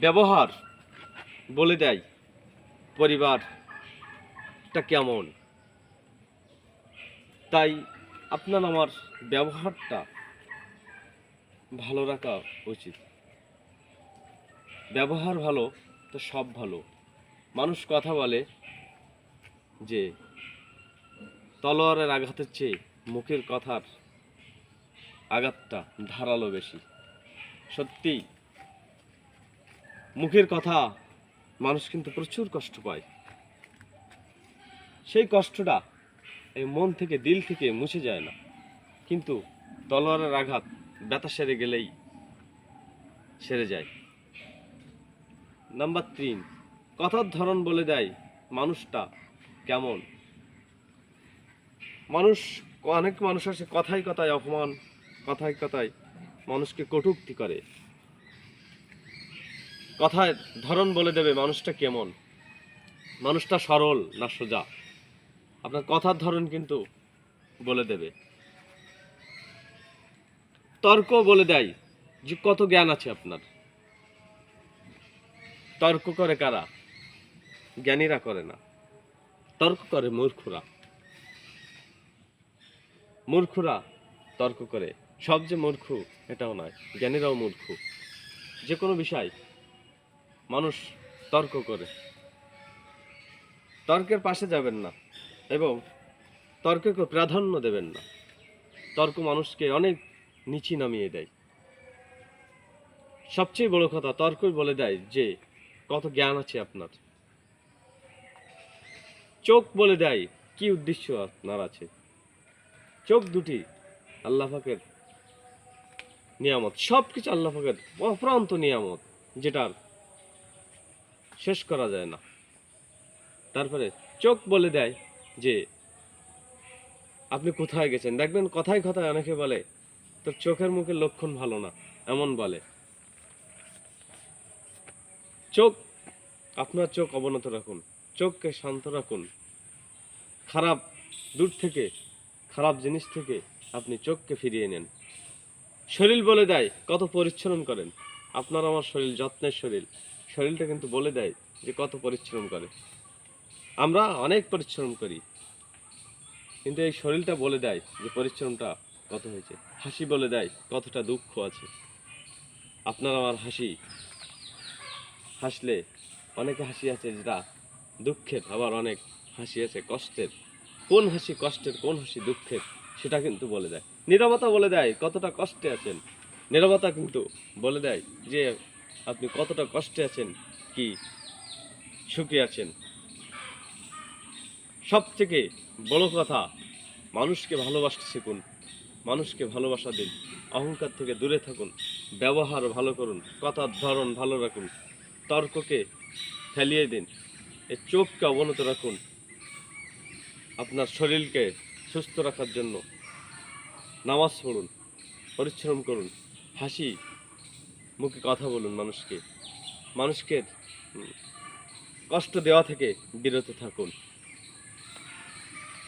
ব্যবহার বলে দেয় পরিবারটা কেমন? তাই আপনার আমার ব্যবহারটা ভালো রাখা উচিত। ব্যবহার ভালো, তো সব ভালো। মানুষ কথা বলে যে, তলোয়ারের আঘাতের চেয়ে মুখের কথার আঘাতটা ধারালো বেশি। সত্যি মুখের কথা মানুষ কিন্তু প্রচুর কষ্ট পায়। সেই কষ্টটা এই মন থেকে, দিল থেকে মুছে যায় না। কিন্তু তলোয়ারের আঘাত ব্যথা সেরে গেলেই সেরে যায়। নাম্বার তিন, কথার ধরন বলে দেয় মানুষটা কেমন। মানুষ, অনেক মানুষ আছে, কথায় কথায় অপমান, কথায় কথায় মানুষকে কটুক্তি করে। কথায় ধরন বলে দেবে, মানুষটা কেমন? মানুষটা সরল না সোজা? আপনার কথার ধরন কিন্তু বলে দেবে। তর্ক বলে দেয় যে কত জ্ঞান আছে আপনার। তর্ক করে কারা? জ্ঞানীরা করে না। তর্ক করে মূর্খরা। মূর্খরা তর্ক করে। সব যে মূর্খ এটাও নয়, জ্ঞানীরাও মূর্খ। যে কোনো বিষয় মানুষ তর্ক করে। তর্কের পাশে যাবেন না এবং তর্ককে প্রাধান্য দেবেন না। তর্ক মানুষকে অনেক নিচে নামিয়ে দেয়। সবচেয়ে বড় কথা তর্কই বলে দেয় যে, কত জ্ঞান আছে আপনার? চোখ বলে দেয়, কি উদ্দেশ্য আপনার আছে? চোখ দুটি আল্লাহ পাকের নিয়ামত। সব কিছু আল্লাহ পাকের অপ্রান্ত নিয়ামত, যেটার শেষ করা যায় না। তারপরে চোখ বলে দেয় যে, আপনি কোথায় গেছেন? দেখবেন কথায় কথায় অনেকে বলে, তোর চোখের মুখে লক্ষণ ভালো না। এমন বলে। চোখ, আপনার চোখ অবনত রাখুন। চোখকে শান্ত রাখুন। খারাপ দূর থেকে, খারাপ জিনিস থেকে আপনি চোখকে ফিরিয়ে নেন। শরীর বলে দেয়, কত পরিচ্ছন্ন করেন। আপনার আমার শরীর যত্নের শরীর। শরীরটা কিন্তু বলে দেয় যে কত পরিশ্রম করে। আমরা অনেক পরিশ্রম করি, কিন্তু এই শরীরটা বলে দেয় যে পরিশ্রমটা কত হয়েছে। হাসি বলে দেয় কতটা দুঃখ আছে। আপনার আমার হাসি। হাসলে অনেকে হাসি আছে যেটা দুঃখের, আবার অনেক হাসি আছে কষ্টের। কোন হাসি কষ্টের, কোন হাসি দুঃখের, সেটা কিন্তু বলে দেয়। নীরবতা বলে দেয় কতটা কষ্টে আছেন। নীরবতা কিন্তু বলে দেয় যে আপনি কতটা কষ্টে আছেন, কি সুখে আছেন? সব থেকে বড় কথা, মানুষকে ভালোবাসতে শিখুন, মানুষকে ভালোবাসা দিন, অহংকার থেকে দূরে থাকুন, ব্যবহার ভালো করুন, কথার ধরন ভালো রাখুন, তর্ককে ফেলিয়ে দিন, এ চোখকে অবনত রাখুন, আপনার শরীরকে সুস্থ রাখার জন্য নামাজ পড়ুন, পরিশ্রম করুন, হাসি মুখে কথা বলুন মানুষকে। মানুষকে কষ্ট দেওয়া থেকে বিরত থাকুন।